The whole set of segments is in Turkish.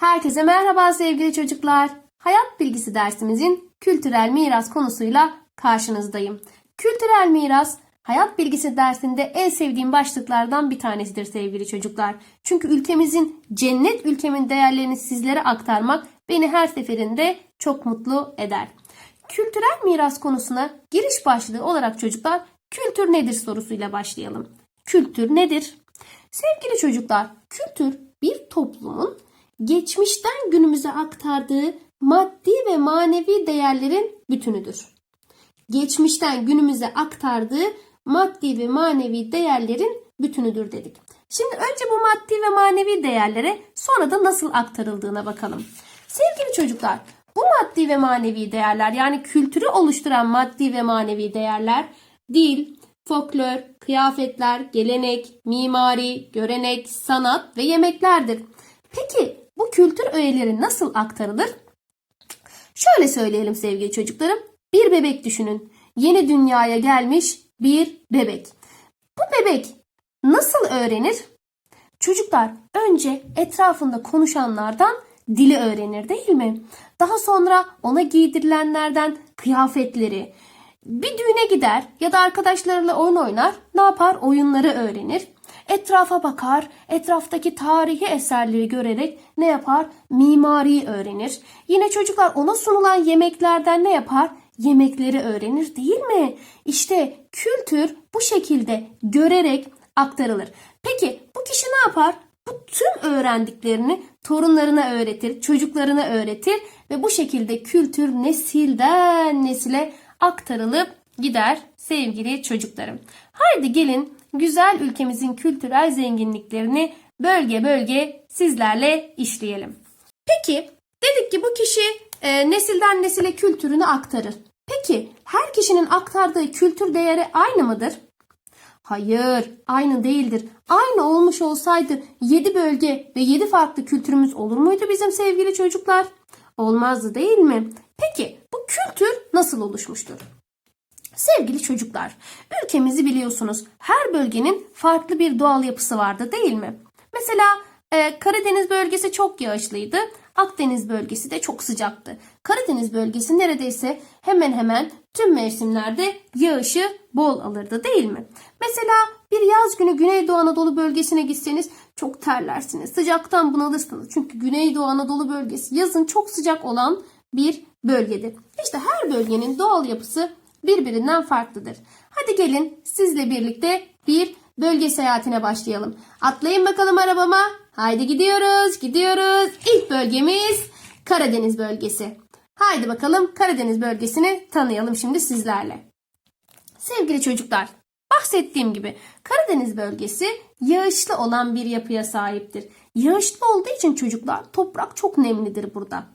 Herkese merhaba sevgili çocuklar. Hayat bilgisi dersimizin kültürel miras konusuyla karşınızdayım. Kültürel miras hayat bilgisi dersinde en sevdiğim başlıklardan bir tanesidir sevgili çocuklar. Çünkü ülkemizin cennet ülkemin değerlerini sizlere aktarmak beni her seferinde çok mutlu eder. Kültürel miras konusuna giriş başlığı olarak çocuklar kültür nedir sorusuyla başlayalım. Kültür nedir? Sevgili çocuklar, kültür bir toplumun geçmişten günümüze aktardığı maddi ve manevi değerlerin bütünüdür. Geçmişten günümüze aktardığı maddi ve manevi değerlerin bütünüdür dedik. Şimdi önce bu maddi ve manevi değerlere sonra da nasıl aktarıldığına bakalım. Sevgili çocuklar, bu maddi ve manevi değerler yani kültürü oluşturan maddi ve manevi değerler dil, folklor, kıyafetler, gelenek, mimari, görenek, sanat ve yemeklerdir. Peki bu kültür öğeleri nasıl aktarılır? Şöyle söyleyelim sevgili çocuklarım. Bir bebek düşünün. Yeni dünyaya gelmiş bir bebek. Bu bebek nasıl öğrenir? Çocuklar önce etrafında konuşanlardan dili öğrenir değil mi? Daha sonra ona giydirilenlerden kıyafetleri. Bir düğüne gider ya da arkadaşlarıyla oyun oynar. Ne yapar? Oyunları öğrenir. Etrafa bakar, etraftaki tarihi eserleri görerek ne yapar? Mimari öğrenir. Yine çocuklar ona sunulan yemeklerden ne yapar? Yemekleri öğrenir değil mi? İşte kültür bu şekilde görerek aktarılır. Peki bu kişi ne yapar? Bu tüm öğrendiklerini torunlarına öğretir, çocuklarına öğretir ve bu şekilde kültür nesilden nesile aktarılıp gider sevgili çocuklarım. Haydi gelin güzel ülkemizin kültürel zenginliklerini bölge bölge sizlerle işleyelim. Peki dedik ki bu kişi e, nesilden nesile kültürünü aktarır. Peki her kişinin aktardığı kültür değeri aynı mıdır? Hayır, aynı değildir. Aynı olmuş olsaydı 7 bölge ve 7 farklı kültürümüz olur muydu bizim sevgili çocuklar? Olmazdı değil mi? Peki bu kültür nasıl oluşmuştur? Sevgili çocuklar, ülkemizi biliyorsunuz. Her bölgenin farklı bir doğal yapısı vardı değil mi? Mesela e, Karadeniz bölgesi çok yağışlıydı. Akdeniz bölgesi de çok sıcaktı. Karadeniz bölgesi neredeyse hemen hemen tüm mevsimlerde yağışı bol alırdı değil mi? Mesela bir yaz günü Güneydoğu Anadolu bölgesine gitseniz çok terlersiniz. Sıcaktan bunalırsınız. Çünkü Güneydoğu Anadolu bölgesi yazın çok sıcak olan bir bölgedir. İşte her bölgenin doğal yapısı birbirinden farklıdır. Hadi gelin sizle birlikte bir bölge seyahatine başlayalım. Atlayın bakalım arabama. Haydi gidiyoruz, gidiyoruz. İlk bölgemiz Karadeniz bölgesi. Haydi bakalım Karadeniz bölgesini tanıyalım şimdi sizlerle. Sevgili çocuklar, bahsettiğim gibi Karadeniz bölgesi yağışlı olan bir yapıya sahiptir. Yağışlı olduğu için çocuklar toprak çok nemlidir burada.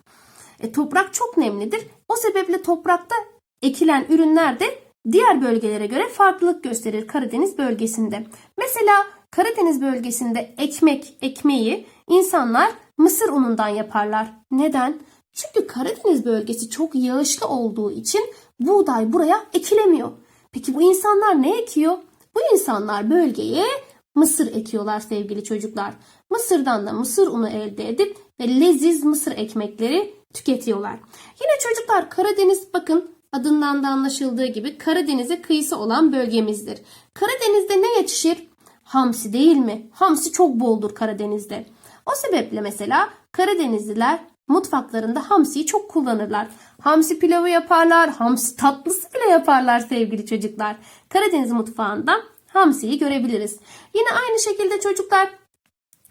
E, toprak çok nemlidir. O sebeple toprakta ekilen ürünler de diğer bölgelere göre farklılık gösterir Karadeniz bölgesinde. Mesela Karadeniz bölgesinde ekmek, ekmeği insanlar mısır unundan yaparlar. Neden? Çünkü Karadeniz bölgesi çok yağışlı olduğu için buğday buraya ekilemiyor. Peki bu insanlar ne ekiyor? Bu insanlar bölgeye mısır ekiyorlar sevgili çocuklar. Mısırdan da mısır unu elde edip ve leziz mısır ekmekleri tüketiyorlar. Yine çocuklar Karadeniz bakın adından da anlaşıldığı gibi Karadeniz'e kıyısı olan bölgemizdir. Karadeniz'de ne yetişir? Hamsi değil mi? Hamsi çok boldur Karadeniz'de. O sebeple mesela Karadenizliler mutfaklarında hamsiyi çok kullanırlar. Hamsi pilavı yaparlar, hamsi tatlısı bile yaparlar sevgili çocuklar. Karadeniz mutfağında hamsiyi görebiliriz. Yine aynı şekilde çocuklar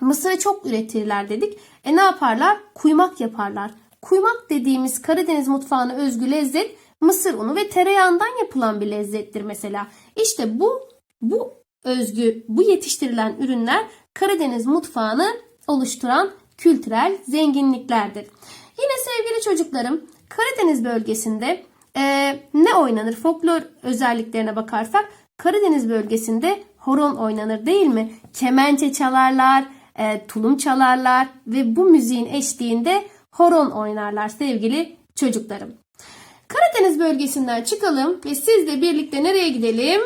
mısırı çok üretirler dedik. E ne yaparlar? Kuymak yaparlar. Kuymak dediğimiz Karadeniz mutfağına özgü lezzet mısır unu ve tereyağından yapılan bir lezzettir mesela. İşte bu bu özgü, bu yetiştirilen ürünler Karadeniz mutfağını oluşturan kültürel zenginliklerdir. Yine sevgili çocuklarım Karadeniz bölgesinde e, ne oynanır? Folklor özelliklerine bakarsak Karadeniz bölgesinde horon oynanır değil mi? Kemençe çalarlar, e, tulum çalarlar ve bu müziğin eşliğinde horon oynarlar sevgili çocuklarım. Karadeniz bölgesinden çıkalım ve sizle birlikte nereye gidelim?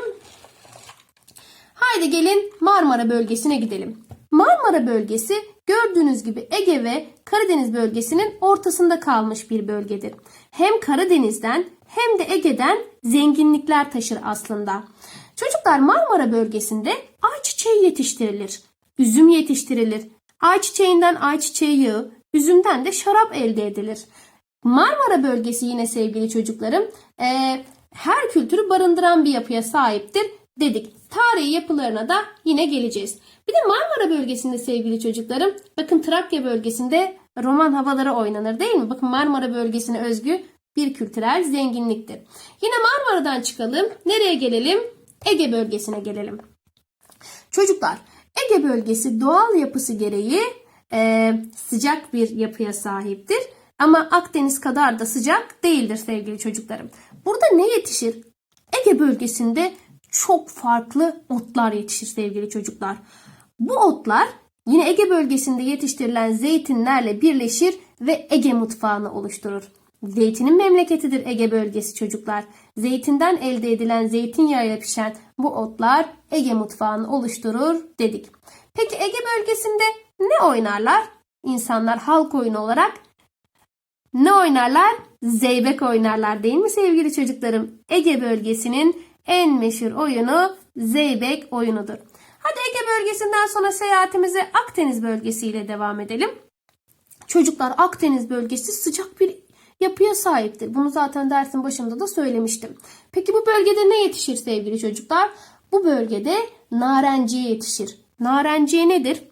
Haydi gelin Marmara bölgesine gidelim. Marmara bölgesi gördüğünüz gibi Ege ve Karadeniz bölgesinin ortasında kalmış bir bölgedir. Hem Karadeniz'den hem de Ege'den zenginlikler taşır aslında. Çocuklar Marmara bölgesinde ayçiçeği yetiştirilir. Üzüm yetiştirilir. Ayçiçeğinden ayçiçeği yağı, üzümden de şarap elde edilir. Marmara bölgesi yine sevgili çocuklarım eee, her kültürü barındıran bir yapıya sahiptir dedik. Tarihi yapılarına da yine geleceğiz. Bir de Marmara bölgesinde sevgili çocuklarım bakın Trakya bölgesinde roman havaları oynanır değil mi? Bakın Marmara bölgesine özgü bir kültürel zenginliktir. Yine Marmara'dan çıkalım. Nereye gelelim? Ege bölgesine gelelim. Çocuklar Ege bölgesi doğal yapısı gereği e, sıcak bir yapıya sahiptir. Ama Akdeniz kadar da sıcak değildir sevgili çocuklarım. Burada ne yetişir? Ege bölgesinde çok farklı otlar yetişir sevgili çocuklar. Bu otlar yine Ege bölgesinde yetiştirilen zeytinlerle birleşir ve Ege mutfağını oluşturur. Zeytinin memleketidir Ege bölgesi çocuklar. Zeytinden elde edilen zeytinyağıyla pişen bu otlar Ege mutfağını oluşturur dedik. Peki Ege bölgesinde ne oynarlar? İnsanlar halk oyunu olarak ne oynarlar? Zeybek oynarlar değil mi sevgili çocuklarım? Ege bölgesinin en meşhur oyunu Zeybek oyunudur. Hadi Ege bölgesinden sonra seyahatimize Akdeniz bölgesiyle devam edelim. Çocuklar Akdeniz bölgesi sıcak bir yapıya sahiptir. Bunu zaten dersin başında da söylemiştim. Peki bu bölgede ne yetişir sevgili çocuklar? Bu bölgede narenciye yetişir. Narenciye nedir?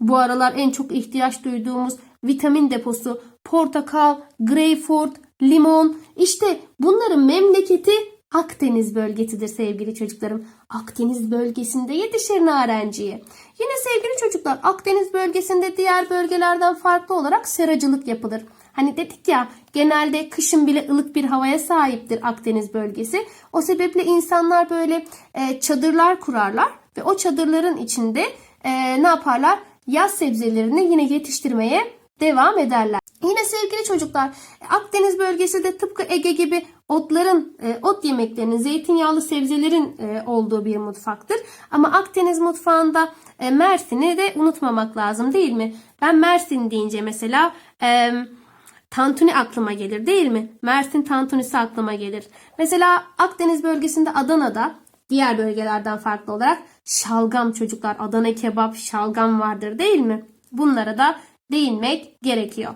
Bu aralar en çok ihtiyaç duyduğumuz vitamin deposu portakal, greyfurt, limon işte bunların memleketi Akdeniz bölgesidir sevgili çocuklarım. Akdeniz bölgesinde yetişir narenciye. Yine sevgili çocuklar Akdeniz bölgesinde diğer bölgelerden farklı olarak seracılık yapılır. Hani dedik ya genelde kışın bile ılık bir havaya sahiptir Akdeniz bölgesi. O sebeple insanlar böyle e, çadırlar kurarlar ve o çadırların içinde e, ne yaparlar? Yaz sebzelerini yine yetiştirmeye devam ederler. Yine sevgili çocuklar Akdeniz bölgesi de tıpkı Ege gibi otların, e, ot yemeklerinin, zeytinyağlı sebzelerin e, olduğu bir mutfaktır. Ama Akdeniz mutfağında e, Mersin'i de unutmamak lazım değil mi? Ben Mersin deyince mesela tantuni aklıma gelir değil mi? Mersin tantunisi aklıma gelir. Mesela Akdeniz bölgesinde Adana'da diğer bölgelerden farklı olarak şalgam çocuklar, Adana kebap, şalgam vardır değil mi? Bunlara da değinmek gerekiyor.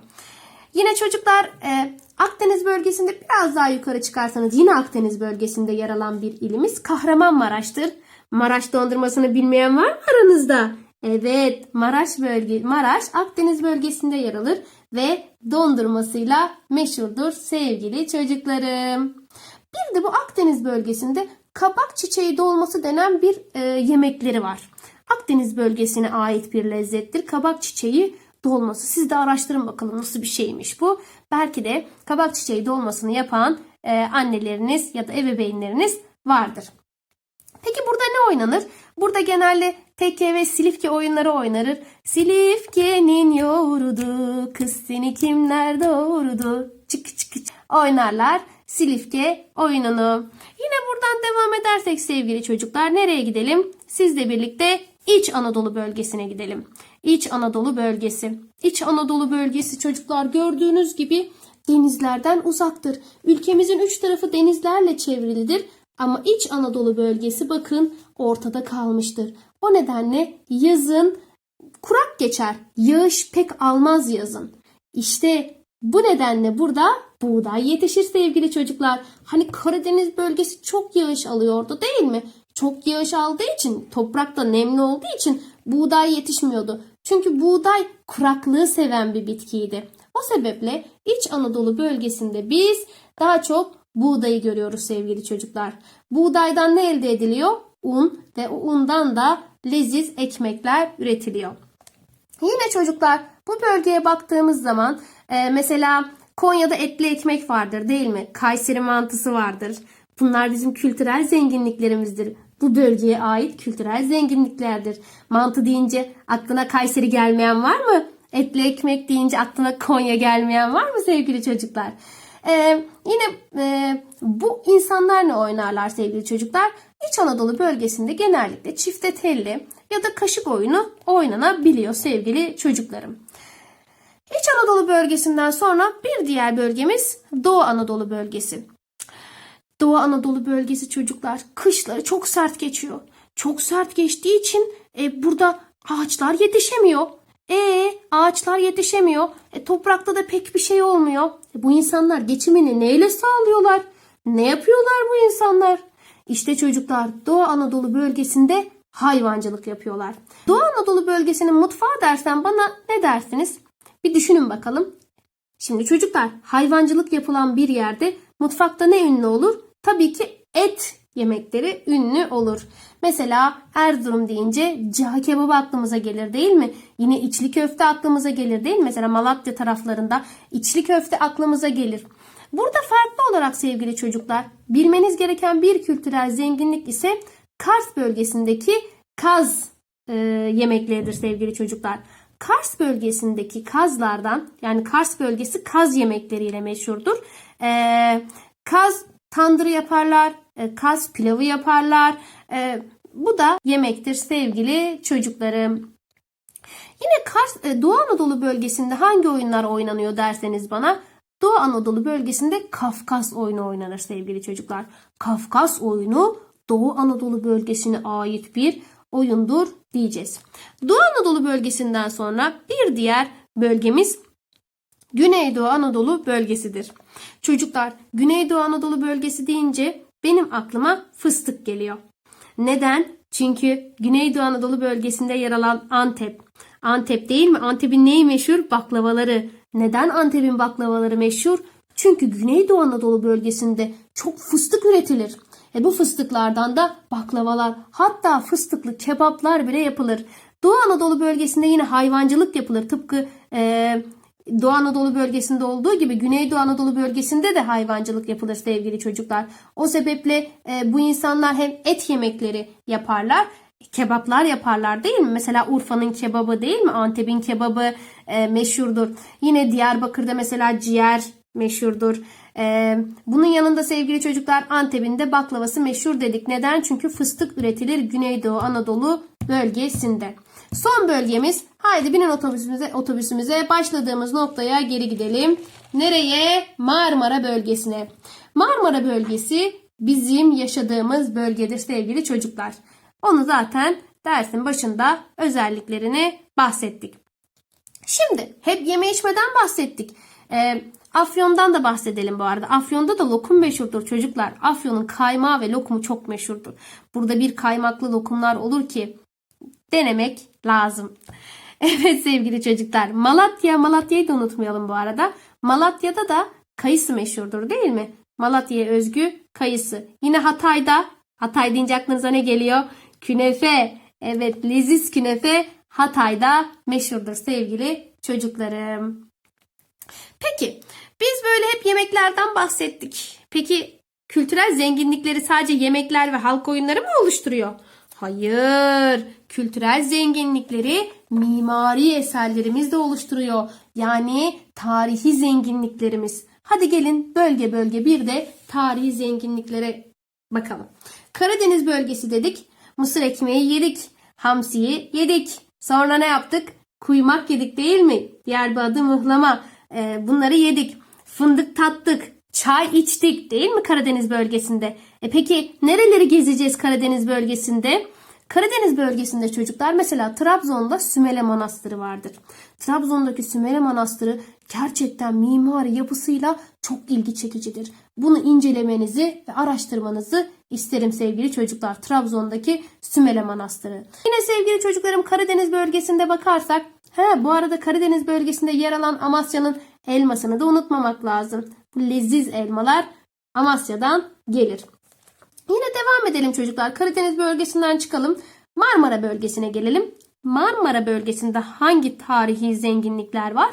Yine çocuklar e, Akdeniz bölgesinde biraz daha yukarı çıkarsanız yine Akdeniz bölgesinde yer alan bir ilimiz Kahramanmaraş'tır. Maraş dondurmasını bilmeyen var mı aranızda? Evet, Maraş bölge Maraş Akdeniz bölgesinde yer alır ve dondurmasıyla meşhurdur sevgili çocuklarım. Bir de bu Akdeniz bölgesinde kabak çiçeği dolması denen bir e, yemekleri var. Akdeniz bölgesine ait bir lezzettir. Kabak çiçeği dolması. Siz de araştırın bakalım nasıl bir şeymiş bu. Belki de kabak çiçeği dolmasını yapan e, anneleriniz ya da ebeveynleriniz vardır. Peki burada ne oynanır? Burada genelde tekke ve silifke oyunları oynanır. Silifke'nin yoğurdu, kız seni kimler doğurdu? Çık çık çık oynarlar silifke oyununu. Yine buradan devam edersek sevgili çocuklar nereye gidelim? Sizle birlikte İç Anadolu bölgesine gidelim. İç Anadolu bölgesi. İç Anadolu bölgesi çocuklar gördüğünüz gibi denizlerden uzaktır. Ülkemizin üç tarafı denizlerle çevrilidir. Ama İç Anadolu bölgesi bakın ortada kalmıştır. O nedenle yazın kurak geçer. Yağış pek almaz yazın. İşte bu nedenle burada buğday yetişir sevgili çocuklar. Hani Karadeniz bölgesi çok yağış alıyordu değil mi? Çok yağış aldığı için toprakta nemli olduğu için buğday yetişmiyordu. Çünkü buğday kuraklığı seven bir bitkiydi. O sebeple İç Anadolu bölgesinde biz daha çok buğdayı görüyoruz sevgili çocuklar. Buğdaydan ne elde ediliyor? Un ve o undan da leziz ekmekler üretiliyor. Yine çocuklar bu bölgeye baktığımız zaman e, mesela Konya'da etli ekmek vardır değil mi? Kayseri mantısı vardır. Bunlar bizim kültürel zenginliklerimizdir. Bu bölgeye ait kültürel zenginliklerdir. Mantı deyince aklına Kayseri gelmeyen var mı? Etli ekmek deyince aklına Konya gelmeyen var mı sevgili çocuklar? Ee, yine e, bu insanlar ne oynarlar sevgili çocuklar? İç Anadolu bölgesinde genellikle çifte telli ya da kaşık oyunu oynanabiliyor sevgili çocuklarım. İç Anadolu bölgesinden sonra bir diğer bölgemiz Doğu Anadolu bölgesi. Doğu Anadolu bölgesi çocuklar kışları çok sert geçiyor. Çok sert geçtiği için e, burada ağaçlar yetişemiyor. E ağaçlar yetişemiyor. E, toprakta da pek bir şey olmuyor. E, bu insanlar geçimini neyle sağlıyorlar? Ne yapıyorlar bu insanlar? İşte çocuklar Doğu Anadolu bölgesinde hayvancılık yapıyorlar. Doğu Anadolu bölgesinin mutfağı dersen bana ne dersiniz? Bir düşünün bakalım. Şimdi çocuklar hayvancılık yapılan bir yerde mutfakta ne ünlü olur? Tabii ki et yemekleri ünlü olur. Mesela Erzurum deyince cağ kebabı aklımıza gelir değil mi? Yine içli köfte aklımıza gelir değil mi? Mesela Malatya taraflarında içli köfte aklımıza gelir. Burada farklı olarak sevgili çocuklar bilmeniz gereken bir kültürel zenginlik ise Kars bölgesindeki kaz e, yemekleridir sevgili çocuklar. Kars bölgesindeki kazlardan yani Kars bölgesi kaz yemekleriyle meşhurdur. Ee, kaz tandırı yaparlar, e, kaz pilavı yaparlar. E, bu da yemektir sevgili çocuklarım. Yine Kars, e, Doğu Anadolu bölgesinde hangi oyunlar oynanıyor derseniz bana Doğu Anadolu bölgesinde Kafkas oyunu oynanır sevgili çocuklar. Kafkas oyunu Doğu Anadolu bölgesine ait bir oyundur diyeceğiz. Doğu Anadolu bölgesinden sonra bir diğer bölgemiz Güneydoğu Anadolu bölgesidir. Çocuklar Güneydoğu Anadolu bölgesi deyince benim aklıma fıstık geliyor. Neden? Çünkü Güneydoğu Anadolu bölgesinde yer alan Antep. Antep değil mi? Antep'in neyi meşhur? Baklavaları. Neden Antep'in baklavaları meşhur? Çünkü Güneydoğu Anadolu bölgesinde çok fıstık üretilir. E bu fıstıklardan da baklavalar hatta fıstıklı kebaplar bile yapılır. Doğu Anadolu bölgesinde yine hayvancılık yapılır. Tıpkı e, Doğu Anadolu bölgesinde olduğu gibi Güneydoğu Anadolu bölgesinde de hayvancılık yapılır sevgili çocuklar. O sebeple e, bu insanlar hem et yemekleri yaparlar kebaplar yaparlar değil mi? Mesela Urfa'nın kebabı değil mi? Antep'in kebabı e, meşhurdur. Yine Diyarbakır'da mesela ciğer meşhurdur. E, bunun yanında sevgili çocuklar Antep'in de baklavası meşhur dedik. Neden? Çünkü fıstık üretilir Güneydoğu Anadolu bölgesinde. Son bölgemiz haydi binin otobüsümüze, otobüsümüze başladığımız noktaya geri gidelim. Nereye? Marmara bölgesine. Marmara bölgesi bizim yaşadığımız bölgedir sevgili çocuklar. Onu zaten dersin başında özelliklerini bahsettik. Şimdi hep yeme içmeden bahsettik. Ee, Afyon'dan da bahsedelim bu arada. Afyon'da da lokum meşhurdur çocuklar. Afyon'un kaymağı ve lokumu çok meşhurdur. Burada bir kaymaklı lokumlar olur ki denemek lazım. Evet sevgili çocuklar. Malatya, Malatya'yı da unutmayalım bu arada. Malatya'da da kayısı meşhurdur değil mi? Malatya'ya özgü kayısı. Yine Hatay'da, Hatay deyince aklınıza ne geliyor? Künefe. Evet leziz künefe Hatay'da meşhurdur sevgili çocuklarım. Peki biz böyle hep yemeklerden bahsettik. Peki kültürel zenginlikleri sadece yemekler ve halk oyunları mı oluşturuyor? Hayır. Kültürel zenginlikleri mimari eserlerimiz de oluşturuyor. Yani tarihi zenginliklerimiz. Hadi gelin bölge bölge bir de tarihi zenginliklere bakalım. Karadeniz bölgesi dedik. Mısır ekmeği yedik. Hamsiyi yedik. Sonra ne yaptık? Kuymak yedik değil mi? Diğer bir adı mıhlama. Ee, bunları yedik. Fındık tattık. Çay içtik değil mi Karadeniz bölgesinde? E peki nereleri gezeceğiz Karadeniz bölgesinde? Karadeniz bölgesinde çocuklar mesela Trabzon'da Sümele Manastırı vardır. Trabzon'daki Sümele Manastırı gerçekten mimari yapısıyla çok ilgi çekicidir. Bunu incelemenizi ve araştırmanızı isterim sevgili çocuklar. Trabzon'daki Sümele Manastırı. Yine sevgili çocuklarım Karadeniz bölgesinde bakarsak He, bu arada Karadeniz bölgesinde yer alan Amasya'nın elmasını da unutmamak lazım. Bu leziz elmalar Amasya'dan gelir. Yine devam edelim çocuklar. Karadeniz bölgesinden çıkalım. Marmara bölgesine gelelim. Marmara bölgesinde hangi tarihi zenginlikler var?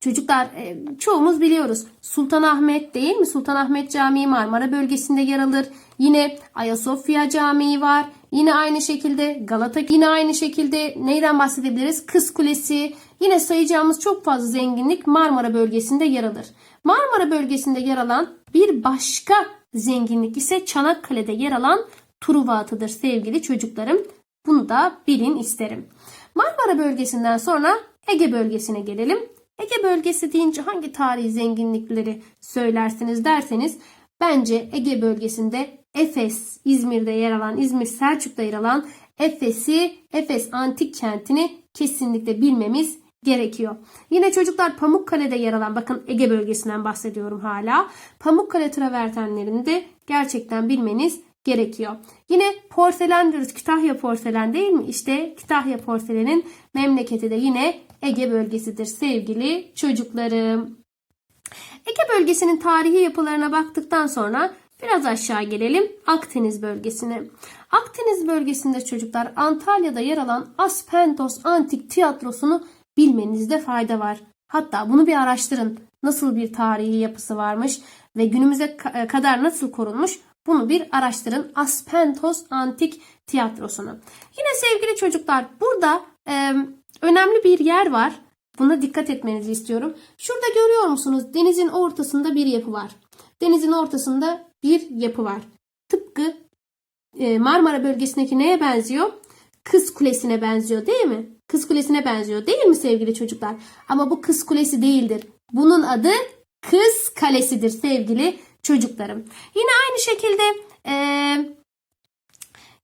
Çocuklar e, çoğumuz biliyoruz. Sultanahmet değil mi? Sultanahmet Camii Marmara bölgesinde yer alır. Yine Ayasofya Camii var. Yine aynı şekilde Galata yine aynı şekilde neyden bahsedebiliriz? Kız Kulesi. Yine sayacağımız çok fazla zenginlik Marmara bölgesinde yer alır. Marmara bölgesinde yer alan bir başka zenginlik ise Çanakkale'de yer alan Truva atıdır sevgili çocuklarım. Bunu da bilin isterim. Marmara bölgesinden sonra Ege bölgesine gelelim. Ege bölgesi deyince hangi tarihi zenginlikleri söylersiniz derseniz bence Ege bölgesinde Efes, İzmir'de yer alan, İzmir Selçuk'ta yer alan Efes'i, Efes antik kentini kesinlikle bilmemiz gerekiyor. Yine çocuklar Pamukkale'de yer alan bakın Ege bölgesinden bahsediyorum hala. Pamukkale travertenlerini de gerçekten bilmeniz gerekiyor. Yine porselen diyoruz. Kütahya porselen değil mi? İşte Kütahya porselenin memleketi de yine Ege bölgesidir sevgili çocuklarım. Ege bölgesinin tarihi yapılarına baktıktan sonra biraz aşağı gelelim Akdeniz bölgesine. Akdeniz bölgesinde çocuklar Antalya'da yer alan Aspendos Antik Tiyatrosu'nu bilmenizde fayda var. Hatta bunu bir araştırın. Nasıl bir tarihi yapısı varmış ve günümüze ka- kadar nasıl korunmuş bunu bir araştırın. Aspendos Antik Tiyatrosu'nu. Yine sevgili çocuklar burada e, önemli bir yer var. Buna dikkat etmenizi istiyorum. Şurada görüyor musunuz? Denizin ortasında bir yapı var. Denizin ortasında bir yapı var. Tıpkı e, Marmara bölgesindeki neye benziyor? Kız Kulesi'ne benziyor değil mi? Kız Kulesi'ne benziyor değil mi sevgili çocuklar? Ama bu Kız Kulesi değildir. Bunun adı Kız Kalesi'dir sevgili çocuklarım. Yine aynı şekilde e,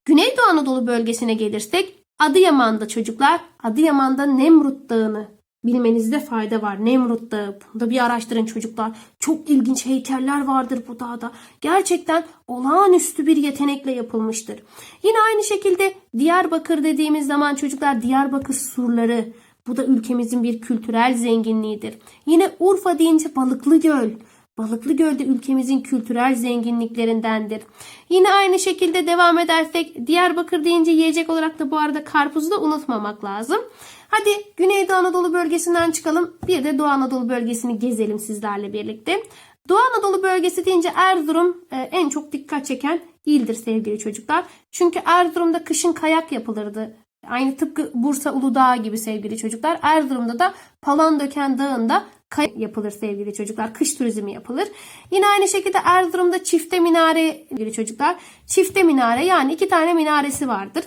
Güneydoğu Anadolu bölgesine gelirsek Adıyaman'da çocuklar Adıyaman'da Nemrut Dağı'nı bilmenizde fayda var. Nemrut Dağı. Bunu bir araştırın çocuklar. Çok ilginç heykeller vardır bu dağda. Gerçekten olağanüstü bir yetenekle yapılmıştır. Yine aynı şekilde Diyarbakır dediğimiz zaman çocuklar Diyarbakır surları. Bu da ülkemizin bir kültürel zenginliğidir. Yine Urfa deyince Balıklı Göl. Balıklı Göl de ülkemizin kültürel zenginliklerindendir. Yine aynı şekilde devam edersek Diyarbakır deyince yiyecek olarak da bu arada karpuzu da unutmamak lazım. Hadi Güneydoğu Anadolu bölgesinden çıkalım. Bir de Doğu Anadolu bölgesini gezelim sizlerle birlikte. Doğu Anadolu bölgesi deyince Erzurum e, en çok dikkat çeken ildir sevgili çocuklar. Çünkü Erzurum'da kışın kayak yapılırdı. Aynı tıpkı Bursa Uludağ gibi sevgili çocuklar. Erzurum'da da Palandöken Dağı'nda kayak yapılır sevgili çocuklar. Kış turizmi yapılır. Yine aynı şekilde Erzurum'da çifte minare sevgili çocuklar. Çifte minare yani iki tane minaresi vardır.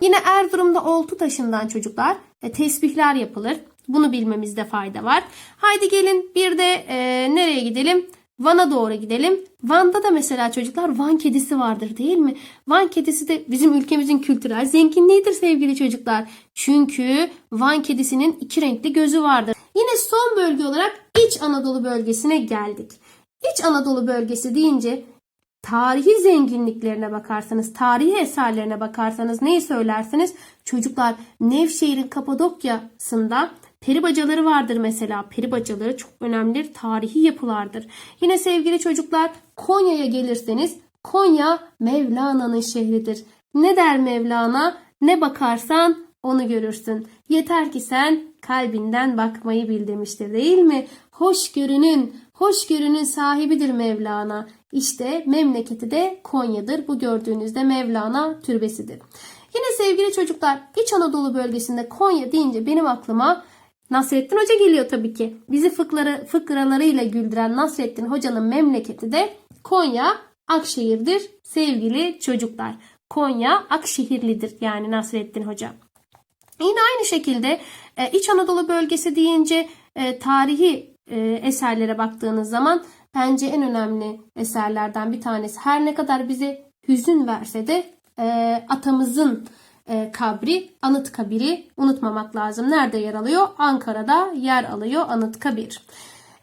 Yine Erzurum'da oltu taşından çocuklar e, tesbihler yapılır. Bunu bilmemizde fayda var. Haydi gelin bir de e, nereye gidelim? Van'a doğru gidelim. Van'da da mesela çocuklar Van kedisi vardır değil mi? Van kedisi de bizim ülkemizin kültürel zenginliğidir sevgili çocuklar. Çünkü Van kedisinin iki renkli gözü vardır. Yine son bölge olarak İç Anadolu bölgesine geldik. İç Anadolu bölgesi deyince tarihi zenginliklerine bakarsanız, tarihi eserlerine bakarsanız neyi söylersiniz? Çocuklar Nevşehir'in Kapadokya'sında peri bacaları vardır mesela. Peri bacaları çok önemli tarihi yapılardır. Yine sevgili çocuklar Konya'ya gelirseniz Konya Mevlana'nın şehridir. Ne der Mevlana? Ne bakarsan onu görürsün. Yeter ki sen kalbinden bakmayı bil demiştir değil mi? Hoşgörünün, hoşgörünün sahibidir Mevlana. İşte memleketi de Konya'dır. Bu gördüğünüzde Mevlana türbesidir. Yine sevgili çocuklar İç Anadolu bölgesinde Konya deyince benim aklıma Nasrettin Hoca geliyor tabii ki. Bizi fıkları, fıkralarıyla güldüren Nasrettin Hoca'nın memleketi de Konya Akşehir'dir sevgili çocuklar. Konya Akşehirlidir yani Nasrettin Hoca. Yine aynı şekilde e, İç Anadolu bölgesi deyince e, tarihi e, eserlere baktığınız zaman bence en önemli eserlerden bir tanesi. Her ne kadar bize hüzün verse de e, atamızın e, kabri, Anıtkabir'i unutmamak lazım. Nerede yer alıyor? Ankara'da yer alıyor Anıtkabir.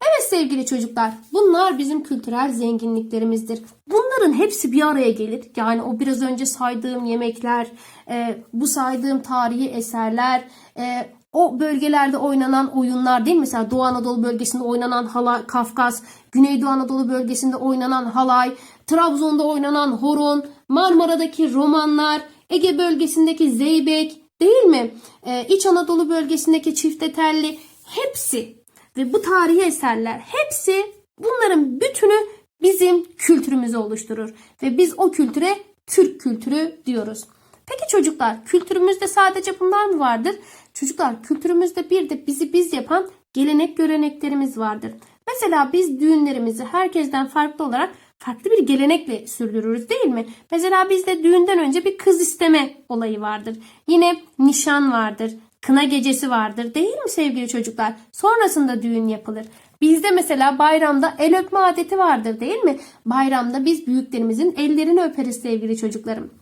Evet sevgili çocuklar, bunlar bizim kültürel zenginliklerimizdir. Bunların hepsi bir araya gelir. Yani o biraz önce saydığım yemekler, e, bu saydığım tarihi eserler, e, o bölgelerde oynanan oyunlar değil mi? Mesela Doğu Anadolu bölgesinde oynanan halay, Kafkas, Güneydoğu Anadolu bölgesinde oynanan halay, Trabzon'da oynanan horon, Marmara'daki romanlar, Ege bölgesindeki zeybek değil mi? Ee, İç Anadolu bölgesindeki çifte telli hepsi ve bu tarihi eserler hepsi bunların bütünü bizim kültürümüzü oluşturur. Ve biz o kültüre Türk kültürü diyoruz. Peki çocuklar kültürümüzde sadece bunlar mı vardır? Çocuklar kültürümüzde bir de bizi biz yapan gelenek göreneklerimiz vardır. Mesela biz düğünlerimizi herkesten farklı olarak farklı bir gelenekle sürdürürüz değil mi? Mesela bizde düğünden önce bir kız isteme olayı vardır. Yine nişan vardır. Kına gecesi vardır değil mi sevgili çocuklar? Sonrasında düğün yapılır. Bizde mesela bayramda el öpme adeti vardır değil mi? Bayramda biz büyüklerimizin ellerini öperiz sevgili çocuklarım.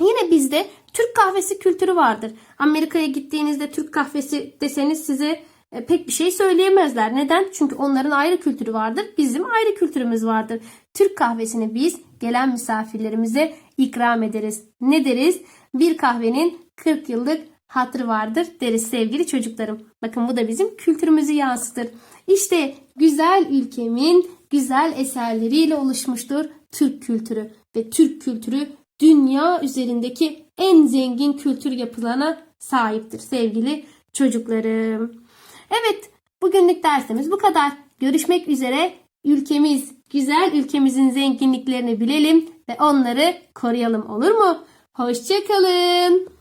Yine bizde Türk kahvesi kültürü vardır. Amerika'ya gittiğinizde Türk kahvesi deseniz size e, pek bir şey söyleyemezler. Neden? Çünkü onların ayrı kültürü vardır. Bizim ayrı kültürümüz vardır. Türk kahvesini biz gelen misafirlerimize ikram ederiz. Ne deriz? Bir kahvenin 40 yıllık hatırı vardır deriz sevgili çocuklarım. Bakın bu da bizim kültürümüzü yansıtır. İşte güzel ülkemin güzel eserleriyle oluşmuştur Türk kültürü ve Türk kültürü dünya üzerindeki en zengin kültür yapılarına sahiptir sevgili çocuklarım. Evet, bugünlük dersimiz bu kadar. Görüşmek üzere. Ülkemiz, güzel ülkemizin zenginliklerini bilelim ve onları koruyalım olur mu? Hoşçakalın.